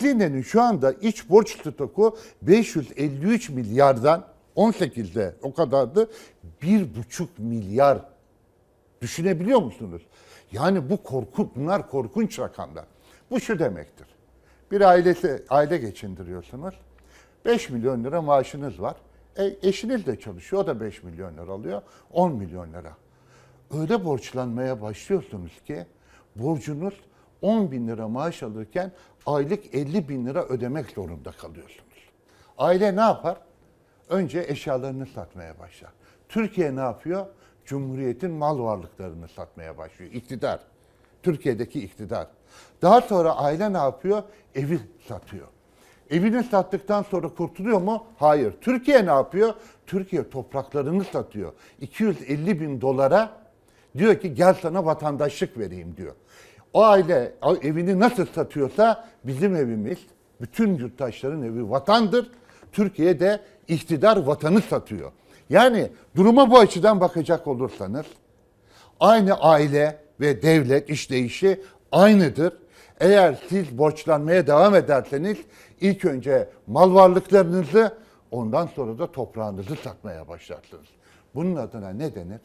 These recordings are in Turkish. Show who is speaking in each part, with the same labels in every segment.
Speaker 1: Hazinenin şu anda iç borç stoku 553 milyardan 18'de o kadardı 1,5 milyar Düşünebiliyor musunuz? Yani bu korku, bunlar korkunç rakamlar. Bu şu demektir. Bir ailesi, aile geçindiriyorsunuz. 5 milyon lira maaşınız var. E, eşiniz de çalışıyor, o da 5 milyon lira alıyor. 10 milyon lira. Öyle borçlanmaya başlıyorsunuz ki borcunuz 10 bin lira maaş alırken aylık 50 bin lira ödemek zorunda kalıyorsunuz. Aile ne yapar? Önce eşyalarını satmaya başlar. Türkiye ne yapıyor? Cumhuriyetin mal varlıklarını satmaya başlıyor. İktidar. Türkiye'deki iktidar. Daha sonra aile ne yapıyor? Evi satıyor. Evini sattıktan sonra kurtuluyor mu? Hayır. Türkiye ne yapıyor? Türkiye topraklarını satıyor. 250 bin dolara diyor ki gel sana vatandaşlık vereyim diyor. O aile evini nasıl satıyorsa bizim evimiz, bütün yurttaşların evi vatandır. Türkiye de iktidar vatanı satıyor. Yani duruma bu açıdan bakacak olursanız aynı aile ve devlet işleyişi aynıdır. Eğer siz borçlanmaya devam ederseniz ilk önce mal varlıklarınızı ondan sonra da toprağınızı satmaya başlarsınız. Bunun adına ne denir?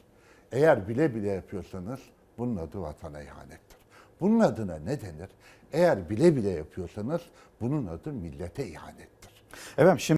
Speaker 1: Eğer bile bile yapıyorsanız bunun adı vatana ihanettir. Bunun adına ne denir? Eğer bile bile yapıyorsanız bunun adı millete ihanettir.
Speaker 2: Efendim şimdi